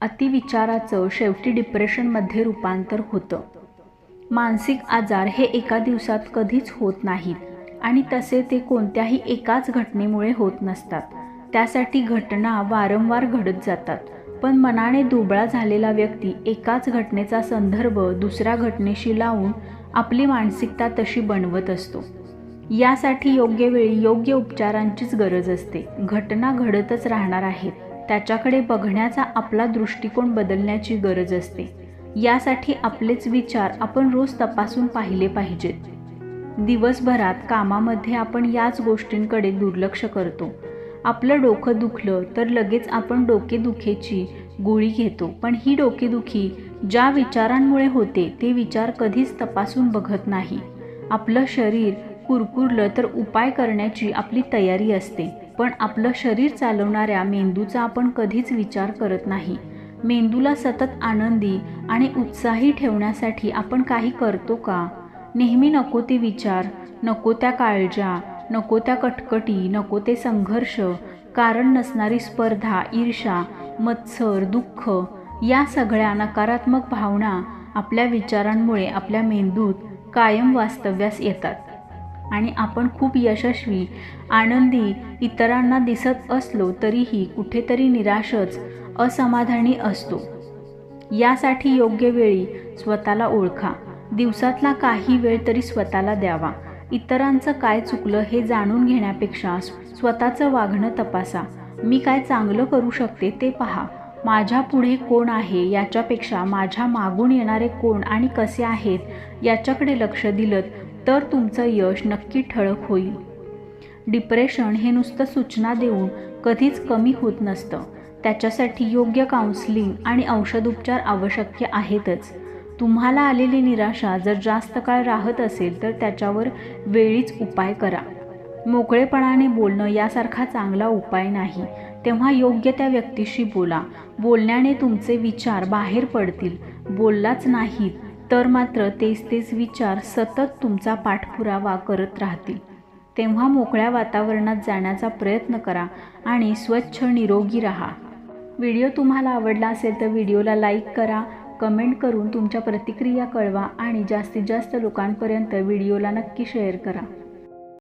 अतिविचाराचं शेवटी डिप्रेशनमध्ये रूपांतर होतं. मानसिक आजार हे एका दिवसात कधीच होत नाहीत आणि तसे ते कोणत्याही एकाच घटनेमुळे होत नसतात. त्यासाठी घटना वारंवार घडत जातात. पण मनाने दुबळा झालेला व्यक्ती एकाच घटनेचा संदर्भ दुसऱ्या घटनेशी लावून आपली मानसिकता तशी बनवत असतो. यासाठी योग्य वेळी योग्य उपचारांचीच गरज असते. घटना घडतच राहणार आहेत. त्याच्याकडे बघण्याचा आपला दृष्टिकोन बदलण्याची गरज असते. यासाठी आपलेच विचार आपण रोज तपासून पाहिले पाहिजेत. दिवसभरात कामामध्ये आपण याच गोष्टींकडे दुर्लक्ष करतो. आपलं डोकं दुखलं तर लगेच आपण डोकेदुखीची गोळी घेतो. पण ही डोकेदुखी ज्या विचारांमुळे होते ते विचार कधीच तपासून बघत नाही. आपलं शरीर कुरकुरलं तर उपाय करण्याची आपली तयारी असते. पण आपलं शरीर चालवणाऱ्या मेंदूचा आपण कधीच विचार करत नाही. मेंदूला सतत आनंदी आणि उत्साही ठेवण्यासाठी आपण काही करतो का? नेहमी नको ते विचार नको त्या काळजा नको त्या कटकटी नको ते संघर्ष कारण नसणारी स्पर्धा ईर्षा मत्सर दुःख या सगळ्या नकारात्मक भावना आपल्या विचारांमुळे आपल्या मेंदूत कायम वास्तव्यास येतात. आणि आपण खूप यशस्वी आनंदी इतरांना दिसत असलो तरीही कुठेतरी निराशच असमाधानी असतो. यासाठी योग्य वेळी स्वतःला ओळखा. दिवसातला काही वेळ तरी स्वतःला द्यावा. इतरांचं काय चुकलं हे जाणून घेण्यापेक्षा स्वतःचं वागणं तपासा. मी काय चांगलं करू शकते ते पहा. माझ्या पुढे कोण आहे याच्यापेक्षा माझ्या मागून येणारे कोण आणि कसे आहेत याच्याकडे लक्ष दिलं तर तुमचं यश नक्की ठळक होईल. डिप्रेशन हे नुसतं सूचना देऊन कधीच कमी होत नसतं. त्याच्यासाठी योग्य काउन्सिलिंग आणि औषधोपचार आवश्यक आहेतच. तुम्हाला आलेली निराशा जर जास्त काळ राहत असेल तर त्याच्यावर वेळीच उपाय करा. मोकळेपणाने बोलणं यासारखा चांगला उपाय नाही. तेव्हा योग्य त्या व्यक्तीशी बोला. बोलण्याने तुमचे विचार बाहेर पडतील. बोललाच नाहीत तर मात्र तेच तेच विचार सतत तुमचा पाठपुरावा करत राहतील. तेव्हा मोकळ्या वातावरणात जाण्याचा प्रयत्न करा आणि स्वच्छ निरोगी राहा. व्हिडिओ तुम्हाला आवडला असेल तर व्हिडिओला लाईक करा कमेंट करून तुमच्या प्रतिक्रिया कळवा आणि जास्तीत जास्त लोकांपर्यंत व्हिडिओला नक्की शेअर करा.